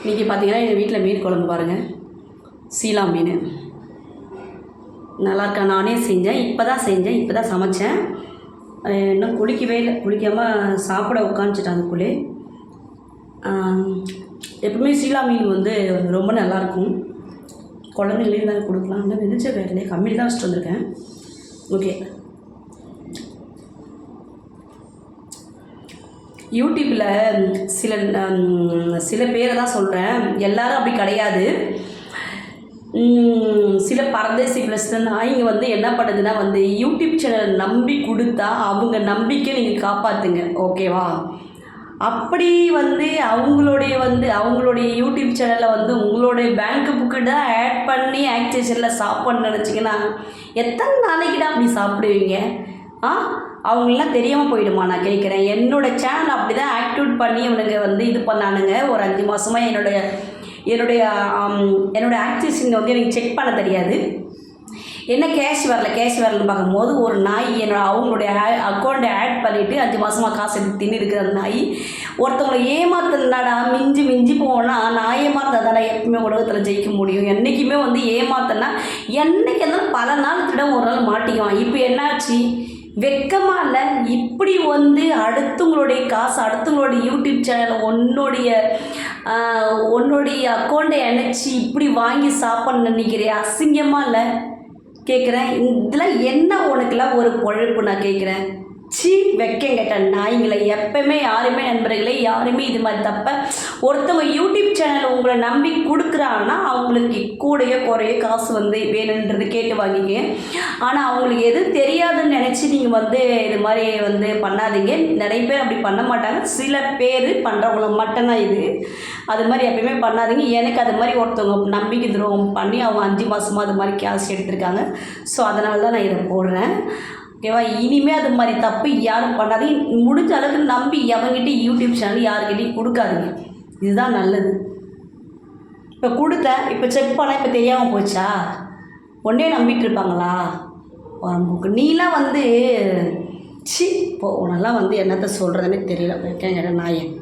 இன்றைக்கி பார்த்தீங்கன்னா எங்கள் வீட்டில் மீன் குழம்பு பாருங்கள் சீலா மீன். நல்லா இருக்கா? நானே செஞ்சேன். இப்போ தான் செஞ்சேன். இப்போ தான் சமைச்சேன் இன்னும் குளிக்கவே இல்லை. குளிக்காமல் சாப்பிட உட்காந்துச்சிட்டேன் அதுக்குள்ளே. எப்பவுமே சீலா மீன் வந்து ரொம்ப நல்லாயிருக்கும் குழந்தைங்களுக்கு தான் கொடுக்கலாம். இன்னும் வெதிச்ச வேலையே கம்மியில் தான் வச்சுட்டு வந்திருக்கேன். ஓகே யூடியூப்பில் சில சில பேரை தான் சொல்கிறேன் எல்லாரும் அப்படி கிடையாது. சில பரதேசி பிரச்சனை நாய்ங்க வந்து என்ன பண்ணுதுன்னா வந்து யூடியூப் சேனல் நம்பி கொடுத்தா அவங்க நம்பிக்கை நீங்கள் காப்பாற்றுங்க ஓகேவா? அப்படி வந்து அவங்களுடைய வந்து அவங்களுடைய யூடியூப் சேனலில் வந்து உங்களுடைய பேங்க் புக்கு தான் ஆட் பண்ணி ஆக்டிவேஷனில் சாப்பிட்ணுன்னு நினச்சிங்கன்னா எத்தனை நாளைக்குடா அப்படி சாப்பிடுவீங்க? ஆ? அவங்களாம் தெரியாமல் போயிடுமா நான் கேட்குறேன். என்னோடய சேனல் அப்படி தான் ஆக்டிவேட் பண்ணி இவனுங்க வந்து இது பண்ணானுங்க. ஒரு அஞ்சு மாதமாக என்னுடைய என்னுடைய என்னோடய என்னோட வந்து எனக்கு செக் பண்ண தெரியாது. என்ன கேஷ் வரல கேஷ் வரலன்னு பார்க்கும்போது ஒரு நாய் என்னோட அவங்களுடைய அக்கௌண்ட்டை ஆட் பண்ணிவிட்டு அஞ்சு மாதமாக காசு எடுத்து தின்னு இருக்கிற அந்த நாய் ஒருத்தவங்களை ஏமாத்தினாடா மிஞ்சி மிஞ்சி போனால் நான் ஏமாத்தா தானே எப்பவுமே உலகத்தில் ஜெயிக்க முடியும். என்றைக்குமே வந்து ஏமாத்தனா என்னைக்கு இருந்தாலும் பல நாள் திடம் ஒரு நாள் மாட்டிக்குவான். இப்போ என்னாச்சு? வெக்கமாக இல்லை. இப்படி வந்து அடுத்தவங்களுடைய காசு அடுத்தவங்களுடைய யூடியூப் சேனல் உன்னுடைய உன்னுடைய அக்கௌண்ட்டை இணைச்சி இப்படி வாங்கி சாப்பிட்ணுன்னு நினைக்கிறேன் அசிங்கமாக இல்லை? கேட்குறேன் இதில் என்ன உனக்குலாம் ஒரு பொழப்பு நான் கேட்குறேன் சீ வெக்கம் கேட்ட நாய்ங்களை எப்பவுமே யாருமே நண்பர்களே யாருமே இது மாதிரி தப்ப ஒருத்தவங்க யூடியூப் சேனல் உங்களை நம்பி கொடுக்குறாங்கன்னா அவங்களுக்கு கூடயோ குறைய காசு வந்து வேணுன்றது கேட்டு வாங்கிக்க ஆனால் அவங்களுக்கு எது தெரியாதுன்னு நினச்சி நீங்கள் வந்து இது மாதிரி வந்து பண்ணாதீங்க. நிறைய பேர் அப்படி பண்ண மாட்டாங்க. சில பேர் பண்ணுறவங்கள மட்டும்தான் இது. அது மாதிரி எப்பயுமே பண்ணாதீங்க. எனக்கு அது மாதிரி ஒருத்தவங்க நம்பிக்கை துரோகம் பண்ணி அவங்க அஞ்சு மாதமாக அது மாதிரி காசு எடுத்திருக்காங்க. ஸோ அதனால தான் நான் இதை போடுறேன். ஓகேவா? இனிமேல் அது மாதிரி தப்பு யாரும் பண்ணாதீங்க. முடிஞ்ச அளவுக்கு நம்பி எவங்கிட்டையும் யூடியூப் சேனல் யாருக்கிட்டையும் கொடுக்காதீங்க. இதுதான் நல்லது. இப்போ கொடுத்த இப்போ செக் பண்ணால் இப்போ தெரியாமல் போச்சா? ஒன்றே நம்பிட்டு இருப்பாங்களா? உடம்புக்கு நீலாம் வந்து சி இப்போ உனெல்லாம் வந்து என்னத்த சொல்கிறதுனே தெரியல. கேட்க நாயை